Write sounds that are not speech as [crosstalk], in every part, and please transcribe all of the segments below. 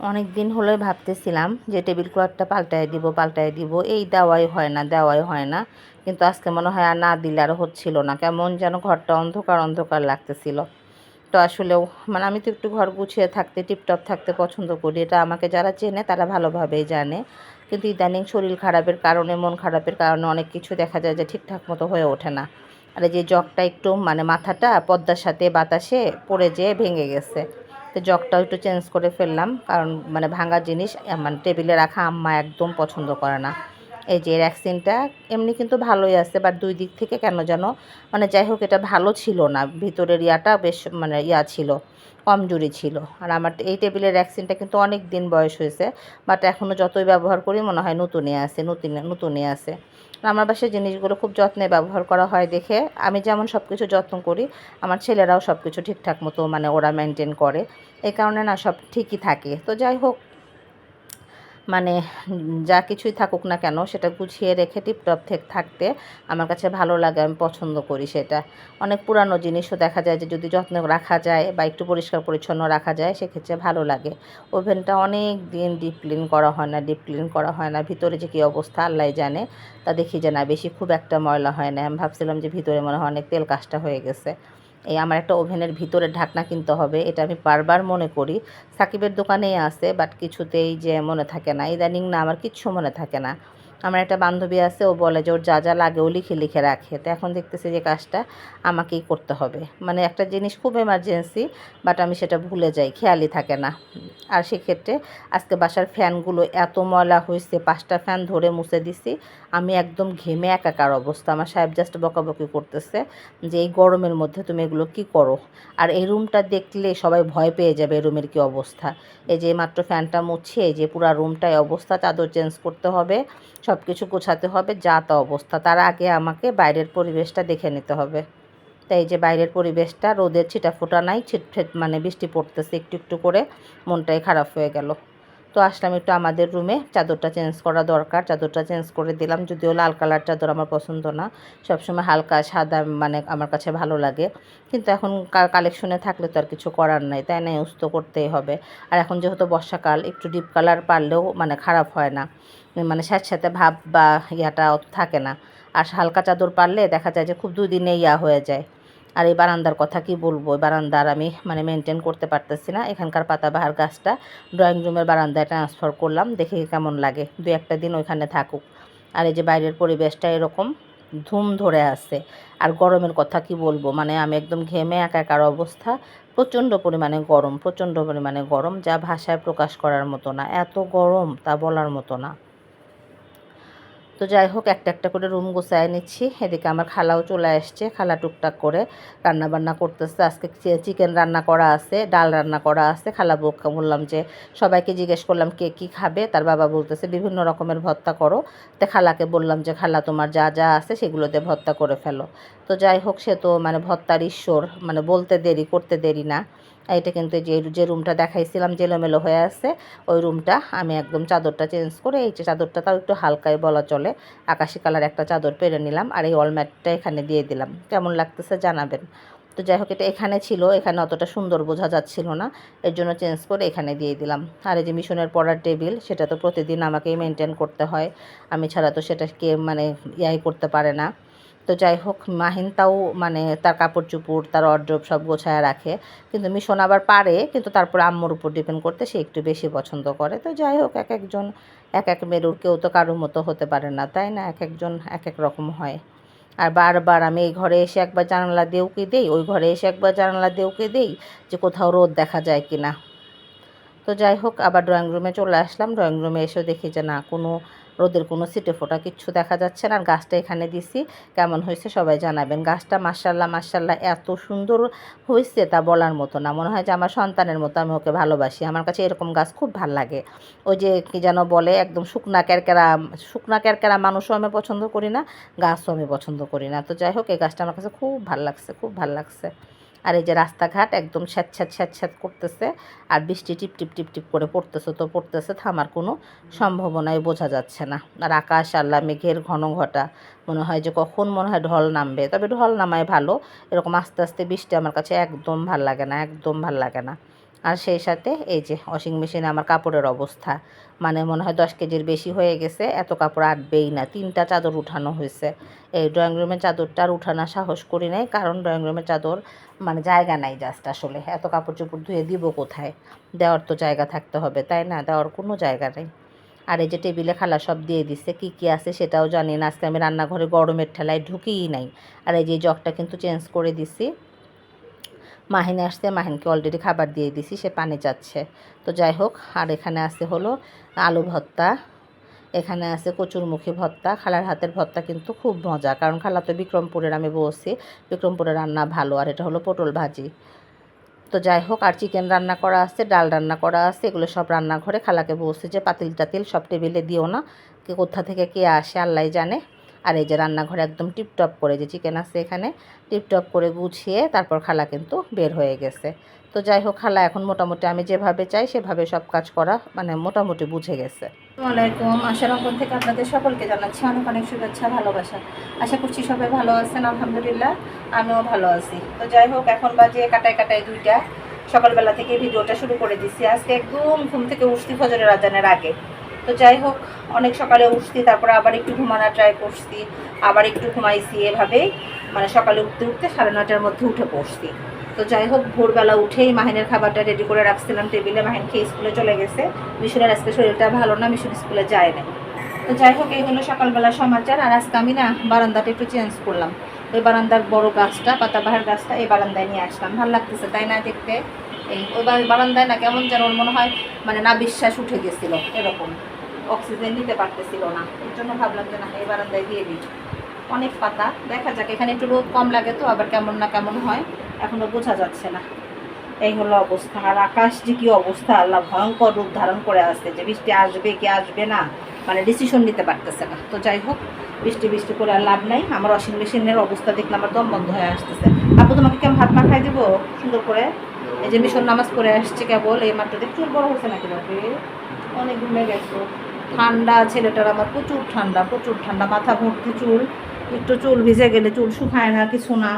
অনেক দিন হলে ভাবতেছিলাম যে টেবিল ক্লথটা পাল্টায় দিব পাল্টায় দিব। এই দেওয়াই হয় না, দেওয়াই হয় না। কিন্তু আজকে মনে হয় আর না দিলে আর হচ্ছিল না। কেমন যেন ঘরটা অন্ধকার অন্ধকার লাগতেছিল। তো আসলেও মানে আমি তো একটু ঘর গুছিয়ে থাকতে, টিপটপ থাকতে পছন্দ করি। এটা আমাকে যারা চেনে তারা ভালোভাবেই জানে। কিন্তু ইদানিং শরীর খারাপের কারণে, মন খারাপের কারণে অনেক কিছু দেখা যায় যে ঠিকঠাক মতো হয়ে ওঠে না। আর যে জগটা একটু মানে মাথাটা পদ্মার সাথে বাতাসে পড়ে যেয়ে ভেঙে গেছে। তো জগটাও একটু চেঞ্জ করে ফেললাম, কারণ মানে ভাঙা জিনিস মানে টেবিলে রাখা আম্মা একদম পছন্দ করে না। এই যে ভ্যাকসিনটা এমনি কিন্তু ভালোই আছে বাট দুই দিক থেকে কেন যেন মানে যাই হোক, এটা ভালো ছিল না, ভিতরের ইয়াটা বেশ মানে ইয়া ছিল। কমজোরি ছিল। আর আমার এই টেবিলের ভ্যাকসিনটা কিন্তু অনেক দিন বয়স হয়েছে বাট এখনও যতই ব্যবহার করি মনে হয় নতুনই আছে, নতুন, নতুনই আছে। আমার বাসায় জিনিসগুলো খুব যত্নে ব্যবহার করা হয় দেখে। আমি যেমন সব কিছু যত্ন করি, আমার ছেলেরাও সব কিছু ঠিকঠাক মতো মানে ওরা মেনটেন করে। এই কারণে না সব ঠিকই থাকে। তো যাই হোক মানে যা কিছুই থাকুক না কেন সেটা গুছিয়ে রেখে টিপটপ থেকে থাকতে আমার কাছে ভালো লাগে, আমি পছন্দ করি সেটা। অনেক পুরানো জিনিসও দেখা যায় যে যদি যত্ন রাখা যায় বা একটু পরিষ্কার পরিচ্ছন্ন রাখা যায় সেক্ষেত্রে ভালো লাগে। ওভেনটা অনেক দিন ডিপ ক্লিন করা হয় না ডিপ ক্লিন করা হয় না। ভিতরে যে কী অবস্থা আল্লাহ জানে, তা দেখি যে না, বেশি খুব একটা ময়লা হয় না। আমি ভাবছিলাম যে ভিতরে মনে হয় অনেক তেল কাজটা হয়ে গেছে। এই আমার একটা ওভেনের ভিতরে ঢাকনা কিনতে হবে, এটা আমি বারবার মনে করি। সাকিবের দোকানেই আছে বাট কিছুতেই যে মনে থাকে না। ইদানিং না, আমার কিচ্ছু মনে থাকে না। আমার একটা বান্ধবী আছে, ও বলে যে ওর যা যা লাগে ও লিখে লিখে রাখে। তো এখন দেখতেছি যে কাজটা আমাকেই করতে হবে। মানে একটা জিনিস খুব এমার্জেন্সি বাট আমি সেটা ভুলে যাই, খেয়ালই থাকে না। আর সেক্ষেত্রে আজকে বাসার ফ্যানগুলো এত ময়লা হয়েছে পাঁচটা ফ্যান ধরে মুছে দিছি, আমি একদম ঘেমে একাকার অবস্থা। আমার সাহেব জাস্ট বকাবকি করতেছে যে, এই গরমের মধ্যে তুমি এগুলো কি করো? আর এই রুমটা দেখলে সবাই ভয় পেয়ে যাবে এই রুমের কি অবস্থা। এই যে মাত্র ফ্যানটা মুছে, এই যে পুরো রুমটায় অবস্থা, চাদর চেঞ্জ করতে হবে। সব কিছু গোছাতে হবে, যা তা অবস্থা। তার আগে আমাকে বাইরের পরিবেশটা দেখে নিতে হবে। তাই যে বাইরের পরিবেশটা, রোদের ছিটাফোটা নাই, ছিটফেট মানে বৃষ্টি পড়তেছে, একটু একটু করে মনটাই খারাপ হয়ে গেল। তো আসলাম একটু আমাদের রুমে চাদরটা চেঞ্জ করা দরকার। চাদরটা চেঞ্জ করে দিলাম। যদিও লাল কালার চাদর আমার পছন্দ না। সবসময় হালকা সাদা মানে আমার কাছে ভালো লাগে। কিন্তু এখন কালেকশনে থাকলে তো আর কিছু করার নাই। তাই না? ইউজ তো করতেই হবে। আর এখন যেহেতু বর্ষাকাল, একটু ডিপ কালার পারলেও মানে খারাপ হয় না। মানে স্যাঁতস্যাঁতে ভাব বা ইয়াটা থাকে না। আর হালকা চাদর পারলে দেখা যায় যে খুব দুদিনে ইয়া হয়ে যায়। আর এই বারান্দার কথা কি বলব? বারান্দার আমি মানে মেনটেন করতে পারতেছি না। এখানকার পাতাবাহার গাছটা ড্রয়িং রুমের বারান্দায় ট্রান্সফার করলাম। দেখে কেমন লাগে। দু একটা দিন ওইখানে থাকুক। আর এই যে বাইরের পরিবেশটা এরকম ধুম ধরে আছে। আর গরমের কথা কি বলব? মানে আমি একদম ঘেমে একাকার অবস্থা। প্রচণ্ড পরিমাণে গরম, প্রচণ্ড পরিমাণে গরম, যা ভাষায় প্রকাশ করার মতো না। এত গরম তা বলার মতো না। তো যাই হোক, একটা একটা করে রুম গোছায় নিচ্ছি। এদিকে আমার খালাও চলে আসছে, খালা টুকটাক করে রান্না বান্না করতেছে। আজকে চিকেন রান্না করা আছে, ডাল রান্না করা আছে। খালা বউকে বললাম যে, সবাইকে জিজ্ঞেস করলাম কে কী খাবে। তার বাবা বলতেছে, বিভিন্ন রকমের ভর্তা করো। তো খালাকে বললাম যে, খালা, তোমার যা যা আছে সেগুলোতে ভর্তা করে ফেলো। তো যাই হোক, সে তো মানে ভর্তার ঈশ্বর মানে বলতে দেরি, করতে দেরি না। এটা কিন্তু যে যে রুমটা দেখাইছিলাম যেলোমেলো হয়ে আছে, ওই রুমটা আমি একদম চাদরটা চেঞ্জ করে, এই যে চাদরটা তাও একটু হালকাই বলা চলে, আকাশি কালার একটা চাদর পেরে নিলাম আর এই অলম্যাটটা এখানে দিয়ে দিলাম। কেমন লাগতেছে জানাবেন। তো যাই হোক, এটা এখানে ছিল, এখানে অতটা সুন্দর বোঝা যাচ্ছিল না, এর জন্য চেঞ্জ করে এখানে দিয়ে দিলাম। আর এই যে মিশনের পড়ার টেবিল, সেটা তো প্রতিদিন আমাকেই মেনটেন করতে হয়, আমি ছাড়া তো সেটা কে মানে ইয়াই করতে পারে না। তো যাই হোক, মাহিন তাও মানে তার কাপড় চুপড় তার অড্রব সব গোছায় রাখে। কিন্তু মিশন আবার পারে, কিন্তু তারপর আম্মুর উপর ডিপেন্ড করতে সে একটু বেশি পছন্দ করে। তো যাই হোক, এক একজন, এক এক মেরুর কেউ তো কারোর মতো হতে পারে না, তাই না? এক একজন এক এক রকম হয়। আর বারবার আমি এই ঘরে এসে একবার জানালা দিয়ে উকি দেই? ওই ঘরে এসে একবার জানালা দিয়ে উকি দেই যে কোথাও রোদ দেখা যায় কি না তো যাই হোক, আবার ড্রয়িং রুমে চলে আসলাম। ড্রয়িং রুমে এসেও দেখি যে না, কোনো রোদের কোনো সিটে ফোটা কিচ্ছু দেখা যাচ্ছে না। আর গাছটা এখানে দিছি, কেমন হয়েছে সবাই জানাবেন। গাছটা মার্শাল্লাহ মার্শাল্লাহ এত সুন্দর হয়েছে তা বলার মতো না। মনে হয় যে আমার সন্তানের মতো আমি ওকে ভালোবাসি। আমার কাছে এরকম গাছ খুব ভালো লাগে। ওই যে কি যেন বলে, একদম শুকনা ক্যারকেরা শুকনা ক্যারকেরা মানুষও আমি পছন্দ করি না, গাছও আমি পছন্দ করি না। তো যাই হোক, এই গাছটা আমার কাছে খুব ভালো লাগছে, খুব ভালো লাগছে। আর এই যে রাস্তাঘাট একদম স্যাঁতস্যাঁত স্যাঁতস্যাঁত করতেছে আর বৃষ্টি টিপ টিপ টিপ টিপ করে পড়তেছে তো পড়তেছে, থামার কোনো সম্ভাবনাই বোঝা যাচ্ছে না। আর আকাশ আল্লাহ মেঘের ঘন ঘটা, মনে হয় যে কখন মনে হয় ঢল নামবে, তবে ঢল নামায় ভালো, এরকম আস্তে আস্তে বৃষ্টি আমার কাছে একদম ভালো লাগে না, একদম ভালো লাগে না। আর সেই সাথে এই যে ওয়াশিং মেশিনে আমার কাপড়ের অবস্থা। মানে মনে হয় দশ কেজির বেশি হয়ে গেছে, এত কাপড় আটবেই না। তিনটা চাদর উঠানো হয়েছে। এই ড্রয়িং রুমের চাদরটা আর উঠানোর সাহস করি নাই, কারণ ড্রয়িং রুমের চাদর মানে জায়গা নাই জাস্ট আসলে। এত কাপড় চোপড় ধুয়ে দিব কোথায়? দেওয়ার তো জায়গা থাকতে হবে, তাই না? দেওয়ার কোনো জায়গা নেই। আর এই যে টেবিলে খালা সব দিয়ে দিচ্ছে কী কী আছে সেটাও জানি না। আজকে আমি রান্নাঘরে গরমের ঠেলায় ঢুকিই নাই। আর এই যে জগটা কিন্তু চেঞ্জ করে দিছি। মাহিনে আসতে মাহিনকে অলরেডি খাবার দিয়ে দিছি, সে পানি চাচ্ছে। তো যাই হোক, আর এখানে আছে হলো আলু ভর্তা, এখানে আছে কচুরমুখী ভর্তা, খালার হাতের ভর্তা কিন্তু খুব মজা, কারণ খালা তো বিক্রমপুরের, আমি বলছি বিক্রমপুরের রান্না ভালো, আর এটা হলো পটল ভাজি। তো যাই হোক, আর চিকেন রান্না করা আছে, ডাল রান্না করা আছে, এগুলো সব রান্নাঘরে খালাকে বসছে যে পাতিল টাতিল সব টেবিলে দিও না, কে কোথা থেকে কে আসে আল্লাহ জানে। আর এই যে রান্নাঘরে একদম টিপটপ করে যে চিকেন আছে এখানে, টিপটপ করে গুছিয়ে তারপর খালা কিন্তু বের হয়ে গেছে। তো যাই হোক, খালা এখন মোটামুটি আমি যেভাবে চাই সেভাবে সব কাজ করা মানে মোটামুটি বুঝে গেছে। আসসালামাইকুম আশার অঙ্কন থেকে আপনাদের সকলকে জানাচ্ছি অনেক অনেক শুভেচ্ছা, ভালোবাসা। আশা করছি সবাই ভালো আছেন, আলহামদুলিল্লাহ, আমিও ভালো আছি। তো যাই হোক, এখন বাজে কাটায় কাটায় দুইটা। সকালবেলা থেকে ভিডিওটা শুরু করে দিছি। আজকে একদম ঘুম থেকে উঠতি ফজরের আজানের আগে। তো যাই হোক, অনেক সকালে উঠছি, তারপরে আবার একটু ঘুমানোর ট্রাই করছি, আবার একটু ঘুমাইছি এভাবেই মানে সকালে উঠতে উঠতে সাড়ে নটার মধ্যে উঠে পড়ছি। তো যাই হোক, ভোরবেলা উঠেই মাহিনের খাবারটা রেডি করে রাখছিলাম টেবিলে মাহিন খেয়ে স্কুলে চলে গেছে। মিশনের আজকে শরীরটা ভালো না, মিশন স্কুলে যায় না তো যাই হোক, এই হলো সকালবেলা সমাচার, আর আজকে আমি না বারান্দাটা একটু চেঞ্জ করলাম। ওই বারান্দার বড় গাছটা, পাতাবাহার গাছটা এই বারান্দায় নিয়ে আসলাম। ভালো লাগতেছে, তাই না দেখতে? এই, ওই বারান্দায় না কেমন যেন ওর মনে হয় মানে না বিশ্বাস উঠে গেছিল, এরকম। অক্সিজেন নিতে পারতেছিল না। এর জন্য ভাবলাম যে না, এই বারান্দায় দিয়ে দিই। অনেক পাতা, দেখা যাক, এখানে একটু রোদ কম লাগে তো, আবার কেমন না কেমন হয়, এখনও বোঝা যাচ্ছে না। এই হলো অবস্থা। আর আকাশ যে কি অবস্থা, আল্লাহ ভয়ঙ্কর রূপ ধারণ করে আসছে যে বৃষ্টি আসবে কি আসবে না মানে ডিসিশন নিতে পারতেছে না। তো যাই হোক, বৃষ্টি বৃষ্টি করে আর লাভ নাই। আমার ওয়াশিং মেশিনের অবস্থা দেখলে আমার দম বন্ধ হয়ে আসতেছে। আপু, তোমাকে কেমন হাত মাখাই দেবো? সুন্দর করে এই যে মিশন নামাজ পড়ে আসছে কেবল, এই মাত্র দেখ চুল বড় হয়েছে নাকি বাপরে? অনেক ঘুমে গেছো। ঠান্ডা, ছেলেটার আমার প্রচুর ঠান্ডা প্রচুর ঠান্ডা, মাথা ভর্তি চুল, একটু চুল ভিজে গেলে চুল শুকায় না, কিছু না,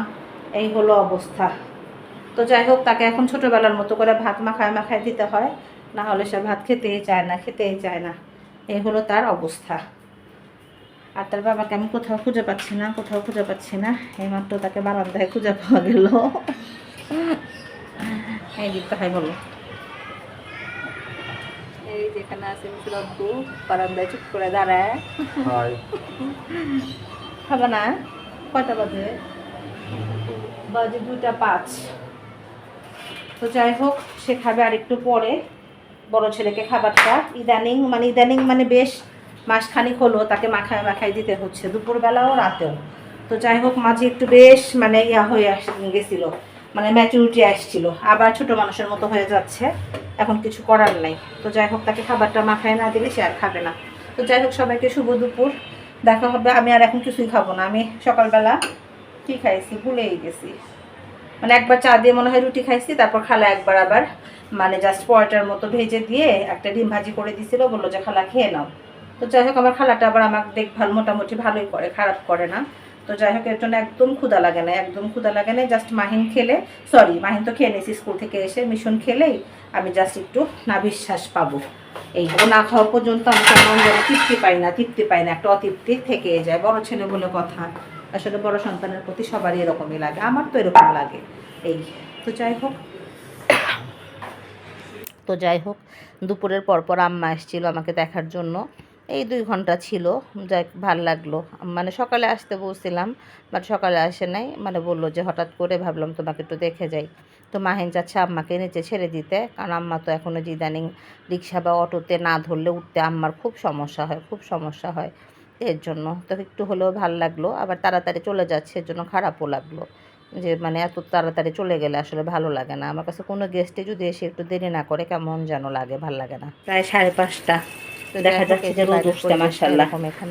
এই হলো অবস্থা। তো যাই হোক, তাকে এখন ছোটোবেলার মতো করে ভাত মাখায় মাখায় দিতে হয়, না হলে সে ভাত খেতেই চায় না, খেতেই চায় না। এই হলো তার অবস্থা। আর তার বাবাকে আমি কোথাও খুঁজে পাচ্ছি না, কোথাও খুঁজে পাচ্ছি না, এইমাত্র তাকে বারান্দায় খুঁজে পাওয়া গেল। এই দিকটা হয় বলো। এই যেখানে আছে আব্বু বারান্দায় চুপ করে দাঁড়ায়। হাই। খাবে না কয়টা বাজে? বাজে দুইটা পাঁচ। তো যাই হোক সে খাবে আর একটু পরে বড় ছেলেকে খাবারটা। ইদানিং মানে ইদানিং মানে বেশ মাসখানিক হলো তাকে মাখায় মাখায় দিতে হচ্ছে দুপুরবেলাও রাতেও। তো যাই হোক মাঝে একটু বেশ মানে ইয়া হয়ে আস গেছিল। মানে ম্যাচুরিটি আসছিল। আবার ছোট মানুষের মতো হয়ে যাচ্ছে। এখন কিছু করার নাই। তো যাই হোক, তাকে খাবারটা মাখায় না দিলে সে আর খাবে না। তো যাই হোক, সবাইকে শুভ দুপুর। দেখা হবে। আমি আর এখন কিছুই খাব না। আমি সকালবেলা কি খাইছি? ভুলেই গেছি। মানে একবার চা দিয়ে মনে হয় রুটি খাইছি, তারপর খালা একবার আবার মানে জাস্ট পরোটার মতো ভেজে দিয়ে একটা ডিম ভাজি করে দিছিল বলল যে, খালা, খেয়ে নাও। তো যাই হোক, আমার খালাটা আবার আমার দেখভাল মোটামুটি ভালোই করে, খারাপ করে না। তো যাই হোক, এর জন্য একদম ক্ষুদা লাগে না, একদম ক্ষুদা লাগে না জাস্ট মাহিন খেলে সরি মাহিন তো খেয়ে নিয়েছি স্কুল থেকে এসে মিশন খেলেই আমি জাস্ট একটু না বিশ্বাস পাবো। এই না খাওয়া পর্যন্ত আমি কেমন যেন তৃপ্তি পাই না, তৃপ্তি পাই না, একটা অতৃপ্তি থেকে যায়, বড় ছেলে বলে কথা। আসলে বড় সন্তানের প্রতি সবারই এরকমই লাগে, আমার তো এরকম লাগে। এই, তো যাই হোক। তো যাই হোক, দুপুরের পরপর আম্মা এসেছিল আমাকে দেখার জন্য। এই দুই ঘণ্টা ছিল যাই ভালো লাগল। মানে সকালে আসতে বলছিলাম বাট সকালে আসে নাই। মানে বলল যে হঠাৎ করে ভাবলাম তোমাকে একটু দেখে যাই। তো মাহিন যাচ্ছে আম্মাকে নিচে ছেড়ে দিতে, কারণ আম্মা তো এখনও ইদানিং রিক্সা বা অটোতে না ধরলে উঠতে আম্মার খুব সমস্যা হয়, খুব সমস্যা হয় এর জন্য। তো একটু হলেও ভালো লাগল, আবার তাড়াতাড়ি চলে যাচ্ছে, এর জন্য খারাপও লাগল। যে মানে এত তাড়াতাড়ি চলে গেলে আসলে ভালো লাগে না। আমার কাছে কোনো গেস্টে যদি এসে একটু দেরি না করে, কেমন যেন লাগে, ভালো লাগে না। প্রায় সাড়ে পাঁচটা। তো দেখা যাচ্ছে যে রোদ উঠছে মাসাল্লাহ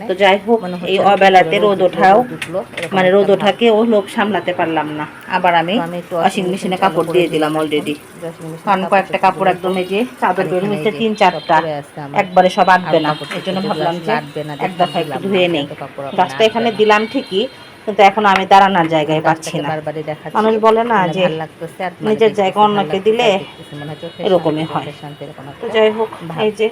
তো যাই হোক এই অবেলাতে রোদ ওঠাও মানে রোদ ওঠাকে ও লোভ সামলাতে পারলাম না। আবার আমি ওয়াশিং মেশিনে কাপড় দিয়ে দিলাম অলরেডি কারণ কয়েকটা কাপড় একদম এই যে চাদর বের হয়েছে তিন চারটা। একবারে সব আটবে না। এই জন্য ভাবলাম যে এক দফা একটু ধুয়ে নেই। গাছটা এখানে দিলাম ঠিকই কিন্তু এখন আমি দাঁড়ানোর জায়গায় পাচ্ছি না। মানুষ বলে না মানে যে মানে নিজের জায়গা অন্যকে দিলে হয় এরকমই হয়। তো যাই হোক এই যে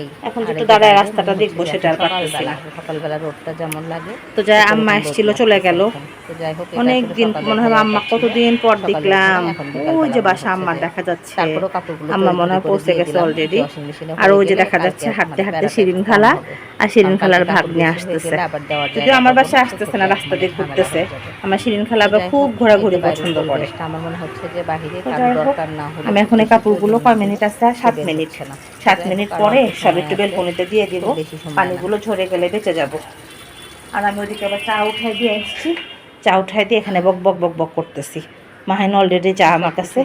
এই এখন যেটু দাঁড়ায় রাস্তাটা দেখব সেটা আর সকালবেলা, পারতেছি না। সকালবেলা রোদটা যেমন লাগে। তো যাই আম্মা এসেছিল চলে গেল। এখন। তো যাই হোক অনেক দিন মনে হয় আম্মা কতদিন পর দেখলাম। ওই যে বাসা দেখা যাচ্ছে। আম্মা মনে হয় পৌঁছে গেছে এ আর ওই যে দেখা যাচ্ছে হাঁটতে মানে হাঁটতে শিরিন খালা আর শিরিন খালার ভাগ নিয়ে আসতেছে। যদিও আমার বাসায় আসতেছে না রাস্তা দিয়ে ঘুরতেছে। আমার শিরিন খালা আবার খুব ঘোরাঘুরি পছন্দ করে। আমার মনে হচ্ছে যে বাহিরে আমি এখন এই কাপড়গুলো কয় মিনিট আছে। সাত মিনিট সাত মিনিট পরে সব একটু আছে, বেলকনিতে দিয়ে দিব। পানিগুলো ঝরে গেলে বেঁচে যাব। আর আমি ওদিকে আবার চা উঠাই দিয়ে এসেছি চা উঠাই দিয়ে এখানে বক বক বক বক করতেছি। মাহিন অলরেডি চা আমার কাছে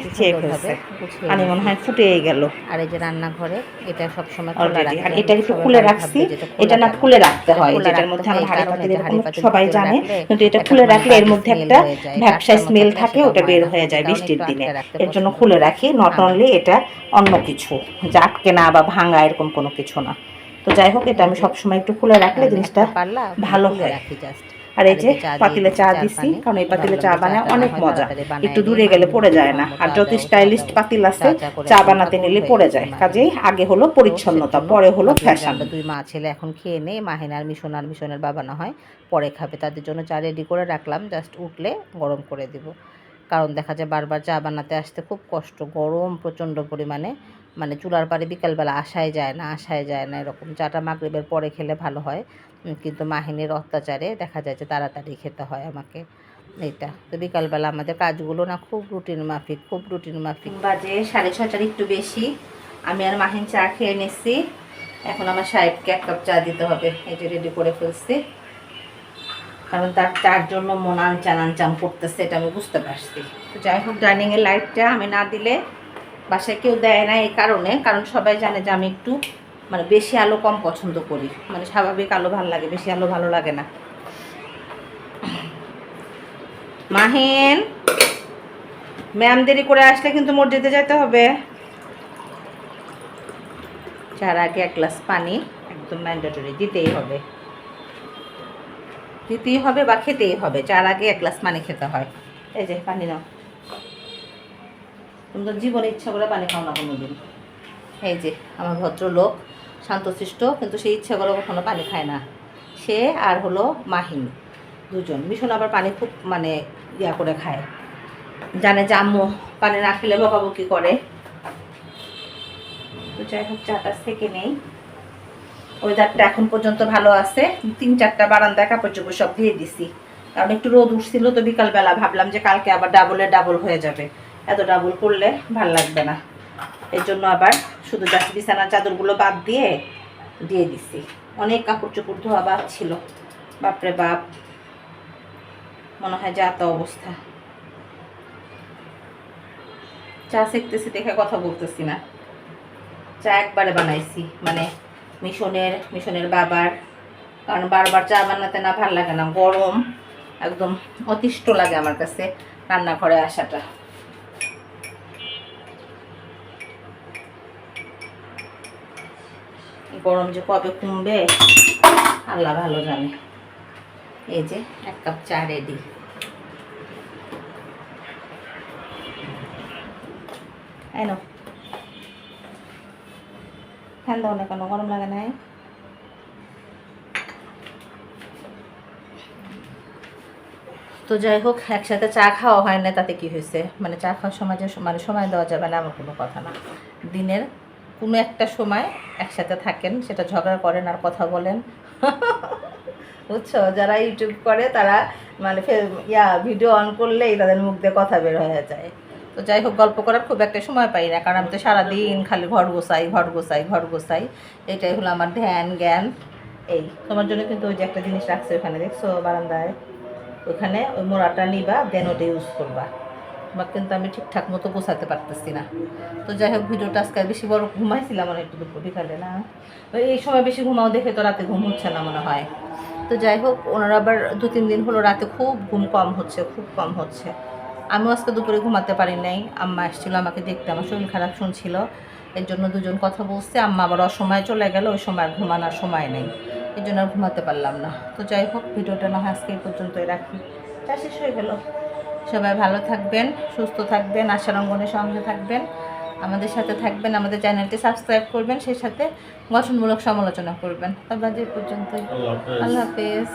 পানি মনে হয় ফুটেই গেল। আর এই যে রান্নাঘরে এটা সবসময় অলরেডি আর এটা একটু খুলে রাখছি? এটা না খুলে রাখতে হয় যেটার মধ্যে হাড়ি পাতিল সবাই জানে কিন্তু এটা খুলে রাখলে এর মধ্যে একটা ভ্যাপসা স্মেল থাকে ওটা বের হয়ে যায় বৃষ্টির দিনে। এর জন্য খুলে রাখি নট অনলি এটা অন্য কিছু যে আটকে না বা ভাঙা এরকম কোনো কিছু না। তো যাই হোক এটা আমি সবসময় একটু খুলে রাখলে জিনিসটা ভালো হয়। রাখি just। আর এই যে পাতিলে চা দিছি কারণ এই পাতিলে চা বানায় অনেক না মজা। একটু দূরে গেলে পড়ে যায় না। আর যত স্টাইলিস্ট পাতিল আছে চা বানাতে নিলে পড়ে যায়। কাজেই আগে হলো পরিচ্ছন্নতা পরে হলো ফ্যাশন দুই মা ছেলে এখন খেয়ে নেই মাহিন আর মিশন আর মিশনের বাবা না হয় পরে খাবে। তাদের জন্য চা রেডি করে রাখলাম জাস্ট উঠলে গরম করে দিব। কারণ দেখা যায় বারবার চা বানাতে আসতে খুব কষ্ট গরম প্রচণ্ড পরিমাণে। মানে চুলার পাড়ে বিকালবেলা আসায় যায় না আসায় যায় না এরকম। চাটা মাগরিবের পরে খেলে ভালো হয়। কিন্তু মাহিনের অত্যাচারে দেখা যায় যে তাড়াতাড়ি খেতে হয় আমাকে। এইটা। তো বিকালবেলা আমাদের কাজগুলো না খুব রুটিন মাফিক, খুব রুটিন মাফিক। বাজে সাড়ে ছটার একটু বেশি। আমি আর মাহিন চা খেয়ে নিচ্ছি এখন আমার সাহেবকে এক কাপ চা দিতে হবে। এই যে রেডি করে ফেলছি। কারণ তার চার জন্য মন আনচান আনচান করতেছে, এটা আমি বুঝতে পারছি। তো যাই হোক ডাইনিংয়ের লাইটটা আমি না দিলে বাসায় কেউ দেয় না এই কারণে। কারণ সবাই জানে যে আমি একটু মানে বেশি আলো কম পছন্দ করি। মানে স্বাভাবিক আলো ভালো লাগে, বেশি আলো ভালো লাগে না। মাহিন ম্যাম দেরি করে আসলে কিন্তু মসজিদে যেতে হবে। চার আগে এক গ্লাস পানি একদম ম্যান্ডেটরি দিতেই হবে। দিতেই হবে বা খেতেই হবে চার আগে এক গ্লাস পানি খেতে হয়। এই যে, পানি নাও। তুমি তো জীবনে ইচ্ছা করে পানি খাও না কোনোদিন। এই যে, আমার ভদ্রলোক। শান্তশিষ্ট, কিন্তু সে ইচ্ছা করে কখনো পানি খায় না। সে আর হলো মাহিন, দুজন। ভীষণ আবার পানি খুব মানে ইয়া করে খায়। জানে যে আম্মু পানি না খেলে বকাবকি করে। তো যাই হোক চাটা থেকে নেই। ওয়েদারটা এখন পর্যন্ত ভালো আছে। তিন চারটা বারান্দায় কাপড় চোপড় সব দিয়ে দিছি। কারণ একটু রোদ উঠছিল তো বিকালবেলা ভাবলাম যে কালকে আবার ডাবলে ডাবল হয়ে যাবে। এত ডাবল করলে ভালো লাগবে না। এর জন্য আবার শুধু জাস্ট বিছানার চাদরগুলো বাদ দিয়ে দিয়ে দিছি। অনেক কাপড় চোপড় ধোয়া বাদ ছিল। বাপরে বাপ। মনে হয় যা তো অবস্থা। চা শিখতেছি দেখে কথা বলতেছি না। চা একবারে বানাইছি। মানে মিশনের মিশনের বাবার। কারণ বারবার চা বানাতে না ভালো লাগে না। গরম। একদম অতিষ্ঠ লাগে আমার কাছে রান্নাঘরে আসাটা। গরম যে কবে কমবে? আল্লাহ ভালো জানে। এই যে এক কাপ চা রেডি এই ফ্যান দাও না কেন? গরম লাগে নাই? তো যাই হোক, একসাথে চা খাওয়া হয় না, তাতে কি হয়েছে? মানে চা খাওয়ার সময় মানে সময় দেওয়া যাবে না আমার কোনো কথা না। দিনের কোনো একটা সময় একসাথে থাকেন, সেটা ঝগড়া করেন আর কথা বলেন। [laughs] বুঝছ? যারা ইউটিউব করে, তারা মানে ইয়া ভিডিও অন করলেই তাদের মুখ দিয়ে কথা বের হয়ে যায়। তো যাই হোক, গল্প করার খুব একটা সময় পাই না, কারণ আমি তো সারাদিন খালি ঘর গোছাই ঘর গোছাই ঘর গোছাই। এটাই হলো আমার ধ্যান, জ্ঞান। এই, তোমার জন্য কিন্তু ওই যে একটা জিনিস রাখছে ওখানে, দেখছ বারান্দায়? ওখানে ওই মোড়াটা নিবা দেন ওটা ইউজ করবা। তোমার কিন্তু আমি ঠিকঠাক মতো গোছাতে পারতেছি না। তো যাই হোক, ভিডিওটা আজকে বেশি বড় ঘুমাইছিলাম অনেক একটু দুপুর বিকালে না। এই সময় বেশি ঘুমাও দেখে তো রাতে ঘুম হচ্ছে না মনে হয়। তো যাই হোক, ওনারা আবার দু তিন দিন হলো রাতে খুব ঘুম কম হচ্ছে, খুব কম হচ্ছে। আমিও আজকে দুপুরে ঘুমাতে পারি নাই। আম্মা এসেছিল আমাকে দেখতে, আমার শরীর খারাপ শুনছিল। এর জন্য দুজন কথা বলছে, আম্মা আবার অসময়ে চলে গেল, ওই সময় ঘুমানোর সময় নেই। এই জন্য আর ঘুমাতে পারলাম না। তো যাই হোক, ভিডিওটা না হয় আজকে এই পর্যন্তই রাখি। চা শেষ হয়ে গেল। সবাই ভালো থাকবেন সুস্থ থাকবেন আশার অঙ্গনে সঙ্গে থাকবেন আমাদের সাথে থাকবেন আমাদের চ্যানেলটি সাবস্ক্রাইব করবেন সেই সাথে গঠনমূলক সমালোচনা করবেন। তবে আজ পর্যন্ত পর্যন্তই আল্লাহ হাফেজ।